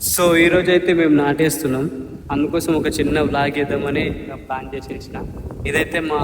So ఈరోజు అయితే మేము నాటేస్తున్నాం. అందుకోసం ఒక చిన్న బ్లాగ్ వేద్దామని ప్లాన్ చేసేసిన. ఇదైతే మా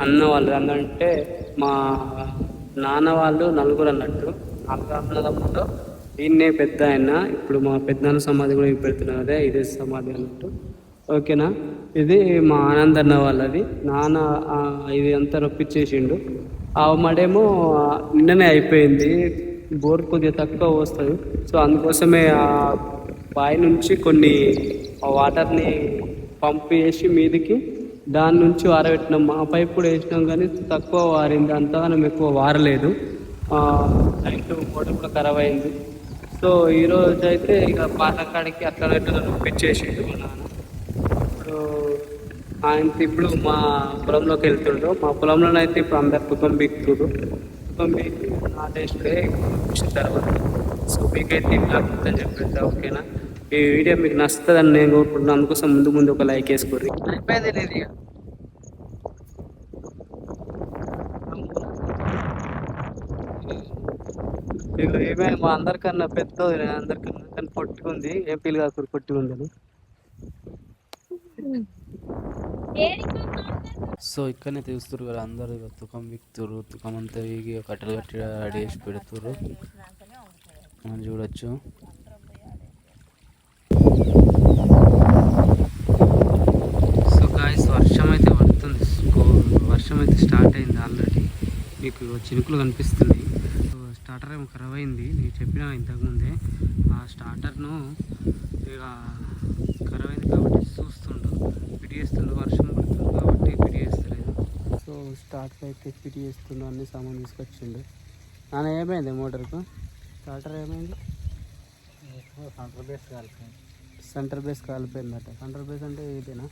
అన్న వాళ్ళు అన్నంటే మా నాన్న వాళ్ళు నలుగురు అన్నట్టు. నలుగురు అన్నదమ్ములో ఈయన్నే పెద్ద ఆయన. ఇప్పుడు మా పెద్దనాన్న సమాధి కూడా ఇప్పుడు పెడుతున్నారు అదే ఇదే సమాధి అన్నట్టు. ఓకేనా? ఇది మా ఆనంద్ అన్న వాళ్ళది. నాన్న ఇది అంతా రొప్పించేసిండు. ఆ మడేమో నిన్ననే అయిపోయింది. బోర్ కొద్దిగా తక్కువ వస్తుంది. సో అందుకోసమే ఆ బావి నుంచి కొన్ని వాటర్ని పంప్ చేసి మీదికి దాని నుంచి వారబెట్టినాం. మా పైపు కూడా వేసినాం కానీ తక్కువ వారింది. అంతగానం ఎక్కువ వారలేదు. నైట్ మోటార్ కూడా ఖరాబ్ అయింది. సో ఈరోజు అయితే ఇక పాతకాడికి అట్లా ఇట్లా మా నాన్న. ఇప్పుడు ఆయన ఇప్పుడు మా పొలంలోకి వెళ్తుండ్రు మా పొలంలో అయితే ఇప్పుడు అందరు కుటుంబీకుతుడు కుటుంబం బిక్కి నాటేస్తే వచ్చిన తర్వాత. సో మీకైతే మొత్తం చెప్పేద్దా ఓకేనా? ఈ వీడియో మీకు నచ్చుతుందని నేను కోరుకుంటున్నాను. అందుకోసం ముందు ముందు ఒక లైక్ వేసుకోర్రి. అయిపోయింది లేదు ఇక. ఇక ఏమైనా మా అందరికన్నా పెద్దది అందరికన్నా కానీ పొట్టుకుంది ఏం పిల్లగా పొట్టుకుంది అని సో ఇక్కడనే తీస్తురు కదా అందరూ ఇక తుకం విక్తురు తుకం అంతా వీగి కట్టెలు కట్టి రెడీ చేసి పెడుతురు మనం చూడొచ్చు. సో గాయస్ వర్షం అయితే పడుతుంది. వర్షం అయితే స్టార్ట్ అయింది ఆల్రెడీ మీకు చినుకులు కనిపిస్తున్నాయి. సో స్టార్టర్ ఏమో ఖరాబ్ అయింది. నేను చెప్పిన ఇంతకుముందే. ఆ స్టార్టర్ను ఇక ఖరాబ్ అయింది కాబట్టి చూస్తుండు ఫిట్ చేస్తుండు వర్షం పడుతుంది కాబట్టి ఫిట్ చేస్తలేదు సో స్టార్టర్ అయితే ఫిట్ చేస్తుండు అన్ని సామాన్ తీసుకొచ్చిండు. నాన్న ఏమైంది మోటార్కు? స్టార్టర్ ఏమైంది? సెంటర్ బేస్ కాలిపోయింది. సెంటర్ బేస్ కాలిపోయిందట. సెంటర్ బేస్ అంటే ఇదేనా?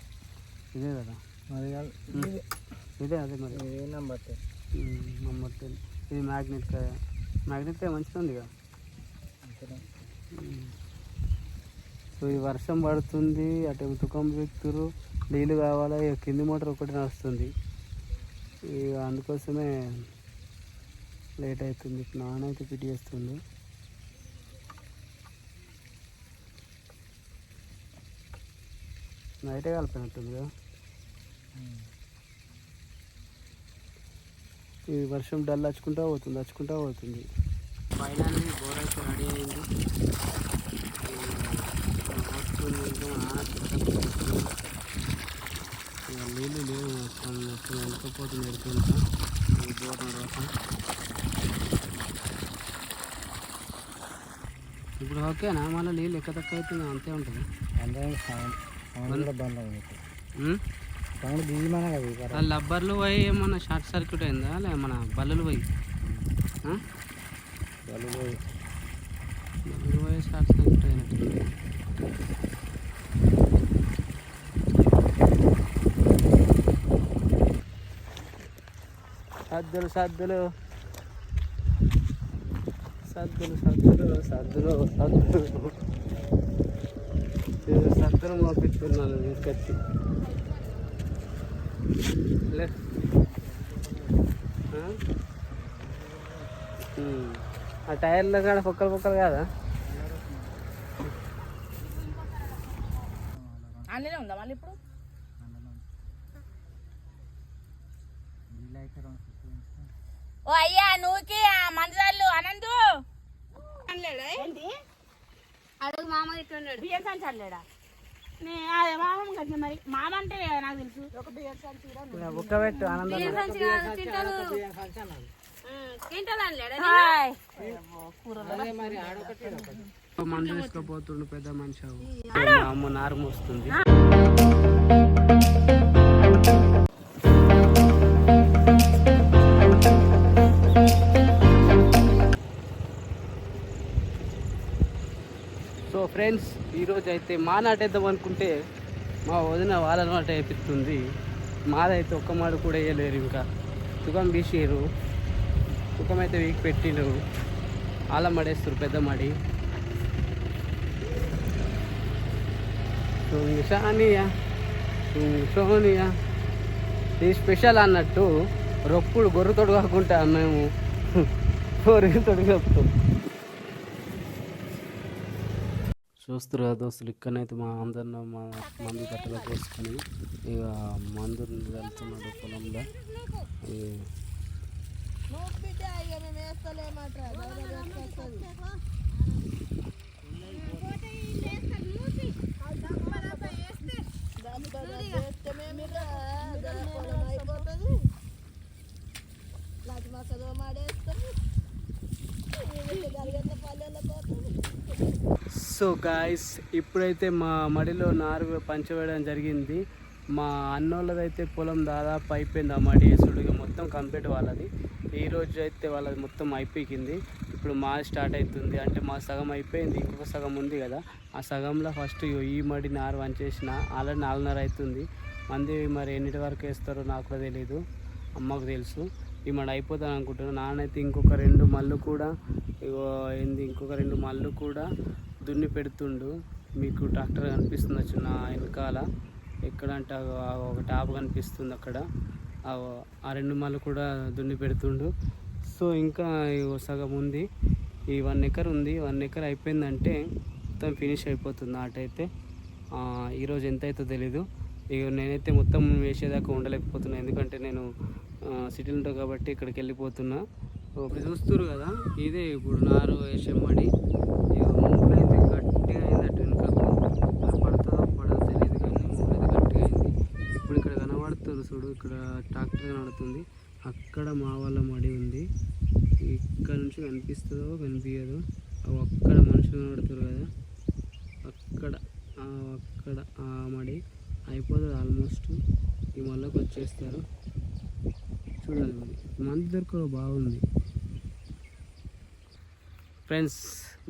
ఇదే కదా? మరి ఇదే అదే మరి. ఏ నెంబర్ నెంబర్ టెన్ ఇది మ్యాగ్నెట్ కాయ మ్యాగ్నెట్ కాయ మంచిగా ఉంది కదా సో ఈ వర్షం పడుతుంది అటు తుకం వ్యక్తులు నీళ్ళు కావాలా? ఇక కింది మోటార్ ఒకటి నడుస్తుంది. ఇక అందుకోసమే లేట్ అవుతుంది ఇప్పుడు నాన్న అయితే ఫిట్ చేస్తుంది. నైటే కలిపినట్టుంది కదా? ఈ వర్షం డల్ వచ్చుకుంటా పోతుంది వచ్చుకుంటా పోతుంది. ఫైనల్లీ బోర్ అయితే రెడీ అయింది ఈ వస్తుంది ఇంకా ఆడుతుంది. ఇక నీళ్ళు లేవు. మొత్తం వెళ్ళకపోతుంది ఎడుకుంటా బోర్ నడవక ఇప్పుడు ఓకేనా మళ్ళీ నీళ్ళు ఎక్క తక్కువ అవుతుంది? అంతే ఉంటుంది. లబ్బర్లు పోయి ఏమన్నా షార్ట్ సర్క్యూట్ అయిందా? లే మన బల్లులు పోయి? వాళ్ళు పోయి. బల్లులు పోయి షార్ట్ సర్క్యూట్ అయినట్టుంది. సద్దులు సద్దులు. సద్దులు సద్దులు సద్దులు సద్దులు. నేను సద్దులు మోపిస్తున్నాను తీసుకొచ్చి లే. ఆ? టైర్లో కాడ పొక్కలు పొక్కలు కాదా? అందులో ఉందా మళ్ళీ ఇప్పుడు? ఓ అయ్యా నువ్వుకి ఆ మంచాలు అనందు అడుగు మామ ఇట్టున్నాడు బియ్యం సంచి అనలేడా? నే అదే మామ కదా మరి. మామ అంటే నాకు తెలుసు. ఒక బియ్యం సంచి కూడా బుక్క పెట్టు ఆనందం సంచి కాదు తింటారు. తింటారు అనలేడా? హాయ్. మందు పెద్ద మనిషి. అమ్మ నారు మోస్తుంది. ఫ్రెండ్స్ ఈరోజు అయితే మా నాటేద్దాం అనుకుంటే మా వదిన వాళ్ళ నాట వేపిస్తుంది. మాదైతే ఒక్క మాడు కూడా వేయలేరు ఇంకా. తుకం తీసిరు తుకం అయితే వీక్ పెట్టిరు ఆల మడేస్తారు పెద్ద మడి. షానియా సోనియా ఇది స్పెషల్ అన్నట్టు రొప్పుడు గొర్రెతోడు కాకుండా మేము గొర్రెతోడు చెప్తాం చూస్తురా దోస్తులు ఇక్కడనైతే మా అందరిని మా మందు కట్టలో పోసుకొని ఇక మందు వెళ్తున్నాడు పొలంలో. ఈ సో గాయస్ ఇప్పుడైతే మా మడిలో నారు పంచవేయడం జరిగింది. మా అన్నోళ్ళదైతే పొలం దాదాపు అయిపోయింది ఆ మడి వేసుడుగా మొత్తం కంప్లీట్ వాళ్ళది. ఈ రోజు అయితే వాళ్ళది మొత్తం అయిపోయింది. ఇప్పుడు మా స్టార్ట్ అవుతుంది. అంటే మా సగం అయిపోయింది ఇంకొక సగం ఉంది కదా. ఆ సగంలో ఫస్ట్ ఈ మడి నారు వంచేసిన. ఆల్రెడీ నాలుగున్నర అవుతుంది. మంది మరి ఎన్నిటి వరకు వేస్తారో నాకు కూడా తెలియదు అమ్మకు తెలుసు. ఈ మడి అయిపోతాను అనుకుంటున్నాను నాన్నైతే ఇంకొక రెండు మళ్ళు కూడా ఇగో ఏంది ఇంకొక రెండు మళ్ళు కూడా దున్ని పెడుతుండు. మీకు ట్రాక్టర్ కనిపిస్తుంది చిన్న వెనకాల? ఎక్కడంటే ఒక టాప్ కనిపిస్తుంది అక్కడ. ఆ రెండు మళ్ళీ కూడా దున్ని పెడుతుండు. సో ఇంకా సగం ఉంది. ఈ వన్ ఎకర్ ఉంది. వన్ ఎకర్ అయిపోయిందంటే మొత్తం ఫినిష్ అయిపోతుంది నాటైతే. ఈరోజు ఎంత అవుతుందో తెలీదు. ఇక నేనైతే మొత్తం వేసేదాకా ఉండలేకపోతున్నా. ఎందుకంటే నేను సిటీలో ఉంటా కాబట్టి ఇక్కడికి వెళ్ళిపోతున్నా. ఇప్పుడు చూస్తారు కదా? ఇదే ఇప్పుడు నారు వేసే మడి. ఇక మూడు అయితే గట్టిగా అయిందట వెనుకకు. మరి పడుతుందో పడదో తెలియదు కానీ మూడు అయితే గట్టిగా అయింది. ఇప్పుడు ఇక్కడ కనబడుతుంది చూడు ఇక్కడ ట్రాక్టర్ కనబడుతుంది. అక్కడ మా వాళ్ళ మడి ఉంది. ఇక్కడ నుంచి కనిపిస్తుందో కనిపించదు అవి అక్కడ మనుషులు కనబడుతారు కదా? అక్కడ అక్కడ ఆ మడి అయిపోతుంది ఆల్మోస్ట్. ఈ మళ్ళీకి వచ్చేస్తారు చూడాలి మరి. మంది దొరక బాగుంది. ఫ్రెండ్స్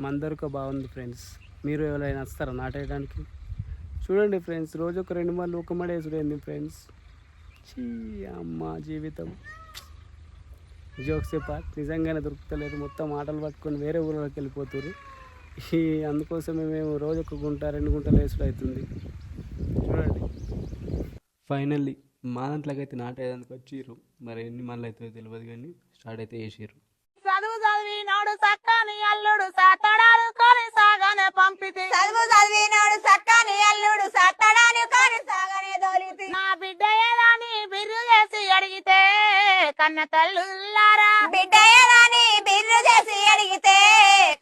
మన బాగుంది ఫ్రెండ్స్. మీరు ఎవరైనా వస్తారా నాటేయడానికి? చూడండి ఫ్రెండ్స్ రోజు ఒక రెండు మళ్ళీ ఒక మడే చూడండి ఫ్రెండ్స్. చీ అమ్మ జీవితం. జోక్స్ పార్ట్ నిజంగానే దొరుకుతలేదు. మొత్తం ఆటలు పట్టుకొని వేరే ఊళ్ళోకి వెళ్ళిపోతారు ఈ అందుకోసమే మేము రోజు ఒక గుంట రెండు గుంటలు వేసుడు అవుతుంది. చూడండి. ఫైనల్లీ మా దాంట్లోకి అయితే నాటేదానికి వచ్చిర్రు. మరి ఎన్ని మళ్ళీ అవుతుందో తెలియదు కానీ స్టార్ట్ అయితే చేసిర్రు. చదువు చదివినాడు చక్కని అల్లుడు సాతడాడుకొని సాగానే పంపితే. చదువు చదివినాడు సక్కని అల్లుడు సత్తడాని కాని సాగనే దోలితి నా బిడ్డ ఏదాని బిర్రు చేసి అడిగితే కన్న తల్లుల్లారా? బిడ్డ ఏదాని బిర్రు చేసి అడిగితే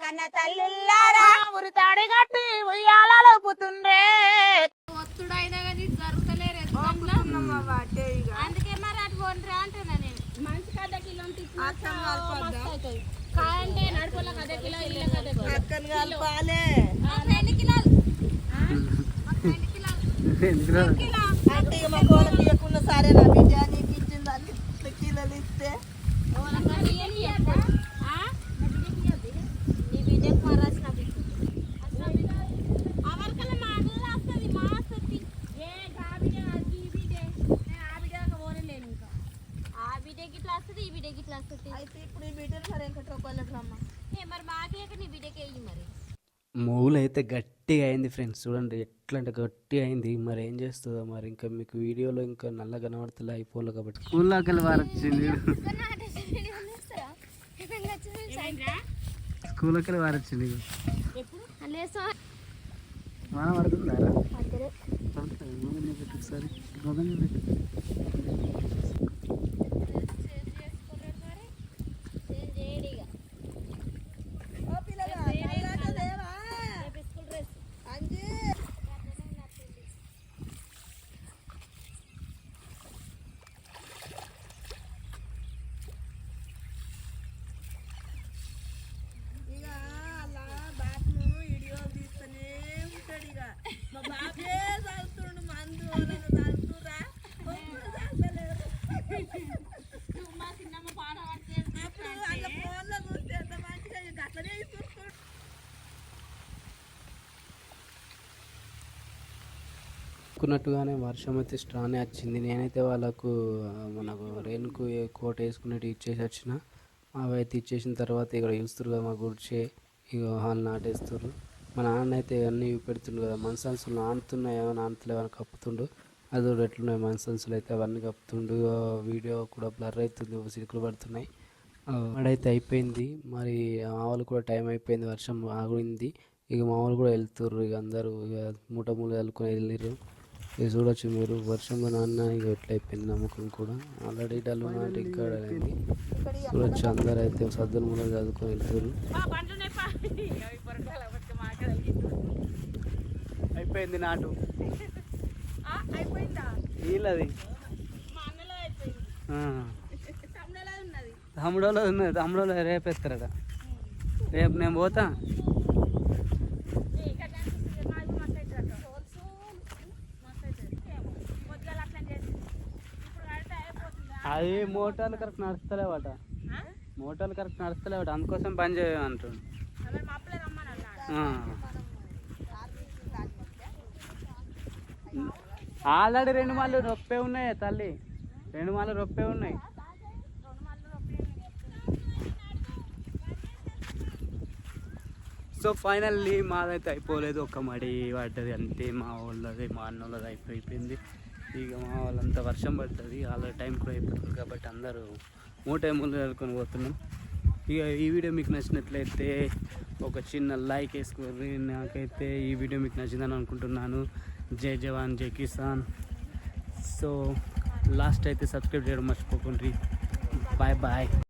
కన్న తల్లుల్లారా? ఊరి తాడి కట్టి ఉయ్యాలలో పుతుండ్రే. ఒత్తుడు అయినా కానీ జరుగుతలేరు అందుకే మరి అటు పోండ్రా అంటున్నా నేను. మనిషికి అర్ధ కిలో కాయంటే నడుపులకు అర్ధ కిలో ఇళ్ళకి అర్ధ కిలో మాకు రెండు కిలోలు మాకు రెండు కిలోలు అంటే మా కోళ్ళకి ఇవ్వకుండా సరే నా బిడ్డ నీకు ఇచ్చింది అన్ని కిలోలు ఇస్తే ఓలన్నా బియ్యం ఇయ్యద్దా? ఆ? నా బిడ్డకి ఇయ్యొద్దు ఇక. నీ బిడ్డకు మరి రాసిన బిడ్డ. రాసిన బిడ్డ. ఆ వరకల్లా మా అన్న రాస్తది, మా ఆస్తది. ఏ, గా బిడ్డ, అది ఈ బిడ్డే. నేను ఆ బిడ్డ దాకా పోనేలేను ఇంకా. ఆ బిడ్డకి ఇట్లా వస్తుంది ఈ బిడ్డకి ఇట్లా వస్తుంది అయితే ఇప్పుడు ఈ బిడ్డలు మరి వెంకట్రావు రమ్మ ఏ మరి మాకేక నీ బిడ్డకి వెయ్యి మరి మూలు అయితే గట్టిగా అయింది ఫ్రెండ్స్. చూడండి ఎట్లా అంటే గట్టిగా అయింది. మరి ఏం చేస్తుందో మరి. ఇంకా మీకు వీడియోలో ఇంకా నల్ల కనబడుతుంది అయిపోలే కాబట్టి. స్కూల్లోకి వారొచ్చింది స్కూల్లోకి వెళ్ళి వారొచ్చింది పడుతుందా? ఒకసారి అనుకున్నట్టుగానే వర్షం అయితే స్ట్రానే వచ్చింది. నేనైతే వాళ్ళకు మనకు రేణుకు కోట్ కోట వేసుకునేటి ఇచ్చేసి వచ్చిన. అవి అయితే ఇచ్చేసిన తర్వాత ఇక్కడ చూస్తారు కదా మా గుడిచే ఇక వాళ్ళు నాటేస్తారు మా నాన్న అయితే అన్నీ పెడుతుండు కదా మనసన్సులు నానుతున్నాయో నానతలేవో అని కప్పుతుండు. అది కూడా ఎట్లున్నాయి మనసన్సులు అయితే అవన్నీ కప్పుతుండు. వీడియో కూడా బ్లర్ అవుతుంది సిరుకులు పడుతున్నాయి. వాడైతే అయిపోయింది. మరి ఆవులు కూడా టైం అయిపోయింది వర్షం ఆగింది. ఇక మామూలు కూడా వెళ్తుర్రు ఇక అందరూ ఇక మూట మూలు చల్లుకొని వెళ్ళిర్రు. ఇక చూడొచ్చు మీరు. వర్షంలో నాన్న ఇక ఎట్లా అయిపోయింది నమ్మకం కూడా. ఆల్రెడీ డల్లు నాటి ఇంకా అయింది. చూడొచ్చు అందరూ అయితే సద్దుల మూల చదువుకొని తగిలిండు. అయిపోయింది నాటు. వీళ్ళది మా అన్నలో అయిపోయింది. తమ్ముడలో ఉన్నది. తమ్ముడోలో ఉన్నది. తమ్ముడోలో రేపు ఎత్తారట. రేపు నేను పోతా ఏ, ఇక్కడ కనిపిస్తుంది. మా ఇల్లు మస్తు అవుతుంది అక్క. మస్తు అవుతుంది. ఏమో. పొద్దుగాల అట్లా చేసి ఇప్పుడు కడితే అయిపోతుందా అది మోటార్లు కరెక్ట్ నడుస్తలేవట? మోటార్లు కరెక్ట్ నడుస్తలేవట అందుకోసం పని చేయమంటుండు ఆల్రెడీ రెండు మాలు రొప్పే ఉన్నాయి తల్లి. రెండు మాలు రొప్పే ఉన్నాయి. సో ఫైనల్లీ మాదైతే అయిపోలేదు. ఒక మడి పడ్డది అంతే మా వాళ్ళది మా అన్న వాళ్ళది అయిపోయింది. ఇక మా వాళ్ళంతా వర్షం పడుతుంది ఆల్రెడీ టైం కూడా అయిపోతుంది కాబట్టి అందరూ మూటై ముందు నెలకొని పోతున్నాం. ఇక ఈ వీడియో మీకు నచ్చినట్లయితే ఒక చిన్న లైక్ వేసుకోండి నాకైతే ఈ వీడియో మీకు నచ్చిందని అనుకుంటున్నాను. జై జవాన్ జై కిసాన్. సో లాస్ట్ అయితే సబ్స్క్రైబ్ చేయడం మర్చిపోకండి. Bye bye